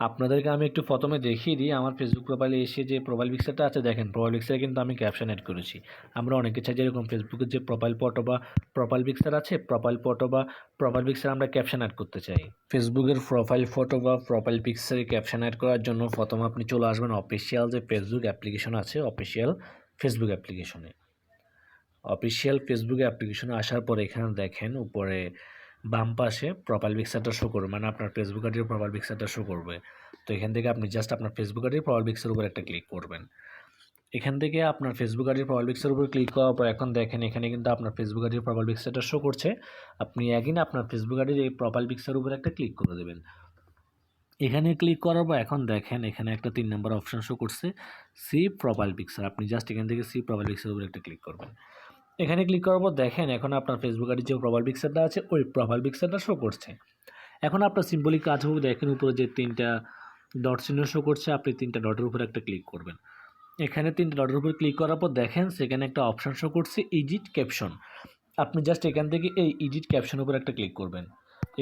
আপনাদেরকে আমি একটু প্রথমে দেখিয়ে দিই, আমার ফেসবুক প্রোফাইলে এসে যে প্রোফাইল পিকচারটা আছে দেখেন প্রোফাইল পিকচারে কিন্তু আমি ক্যাপশন অ্যাড করেছি। আমরা অনেকে চাই যেরকম ফেসবুকের যে প্রোফাইল ফটো বা প্রোফাইল পিকচার আছে প্রোফাইল ফটো বা প্রোফাইল পিকচার আমরা ক্যাপশন অ্যাড করতে চাই। ফেসবুকের প্রোফাইল ফটো বা প্রোফাইল পিকচারে ক্যাপশন অ্যাড করার জন্য প্রথমে আপনি চলে আসবেন অফিসিয়াল যে ফেসবুক অ্যাপ্লিকেশন আছে অফিসিয়াল ফেসবুক অ্যাপ্লিকেশনে অফিসিয়াল ফেসবুক অ্যাপ্লিকেশনে আসার পর এখানে দেখেন, উপরে বাম পাশে প্রোফাইল পিকচারটা শো করবে। মানে আপনার ফেসবুক আইডির প্রোফাইল পিকচারটা শো করবে। তো এখান থেকে আপনি জাস্ট আপনার ফেসবুক আইডির প্রোফাইল পিকচার উপর একটা ক্লিক করবেন। এখান থেকে আপনার ফেসবুক আইডির প্রোফাইল পিকচার উপর ক্লিক করার পর এখন দেখেন, এখানে কিন্তু আপনার ফেসবুক আইডির প্রোফাইল পিকচারটা শো করছে। আপনি একদিন আপনার ফেসবুক আইডির এই প্রোফাইল পিকচার উপর একটা ক্লিক করে দেবেন। এখানে ক্লিক করার পর এখন দেখেন, এখানে একটা তিন নম্বর অপশন শো করছে। সি প্রোফাইল পিকচার আপনি জাস্ট এখান থেকে সি প্রোফাইল পিকচার উপর একটা ক্লিক করবেন। এখানে ক্লিক করার পর দেখেন এখন আপনার ফেসবুক আইডির যে প্রোফাইল পিকচারটা আছে, ওই প্রোফাইল পিকচারটা শো করছে। এখন আপনার সিম্পলি কাজ হবে দেখেন, উপরে যে তিনটা ডট চিহ্ন শো করছে, আপনি তিনটা ডটের উপর একটা ক্লিক করবেন। এখানে তিনটা ডটের উপর ক্লিক করার পর দেখেন, সেখানে একটা অপশন শো করছে ইডিট ক্যাপশন আপনি জাস্ট এখান থেকে এই ইডিট ক্যাপশন উপর একটা ক্লিক করবেন।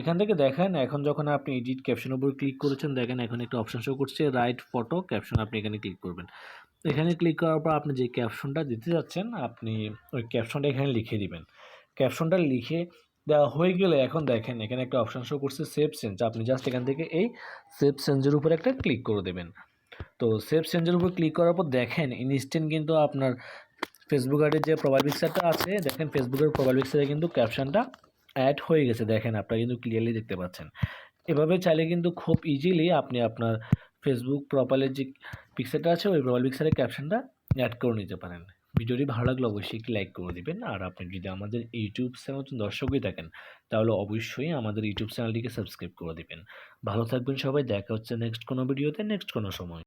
এখান থেকে দেখেন, এখন যখন আপনি এডিট ক্যাপশন উপর ক্লিক করেছেন, দেখেন এখন একটা অপশন শো করছে রাইট ফটো ক্যাপশন আপনি এখানে ক্লিক করবেন। এখানে ক্লিক করার পর আপনি যে ক্যাপশনটা দিতে যাচ্ছেন, আপনি ওই ক্যাপশনটা এখানে লিখে দিবেন। ক্যাপশনটা লিখে দেওয়া হয়ে গেলে এখন দেখেন, এখানে একটা অপশন শো করছে সেভ চেঞ্জ আপনি জাস্ট এখান থেকে এই সেভ সেন্সের উপর একটা ক্লিক করে দেবেন। তো সেভ সেন্সের উপর ক্লিক করার পর দেখেন ইনস্ট্যান্ট কিন্তু আপনার ফেসবুক আইডির যে প্রোফাইল পিকচারটা আছে, দেখেন ফেসবুকের প্রোফাইল পিকচারে কিন্তু ক্যাপশনটা অ্যাড হয়ে গেছে। দেখেন আপনারা কিন্তু ক্লিয়ারলি দেখতে পাচ্ছেন। এভাবে চাইলে কিন্তু খুব ইজিলি আপনি আপনার ফেসবুক প্রোফাইলের যে পিকচারটা আছে, ওই প্রোফাইল পিকচারের ক্যাপশনটা অ্যাড করে নিতে পারেন। ভিডিওটি ভালো লাগলে অবশ্যই একটি লাইক করে দেবেন। আর আপনি যদি আমাদের ইউটিউব চ্যানেল দর্শকই থাকেন, তাহলে অবশ্যই আমাদের ইউটিউব চ্যানেলটিকে সাবস্ক্রাইব করে দেবেন। ভালো থাকবেন সবাই, দেখা হচ্ছে নেক্সট কোনো ভিডিওতে নেক্সট কোনো সময়।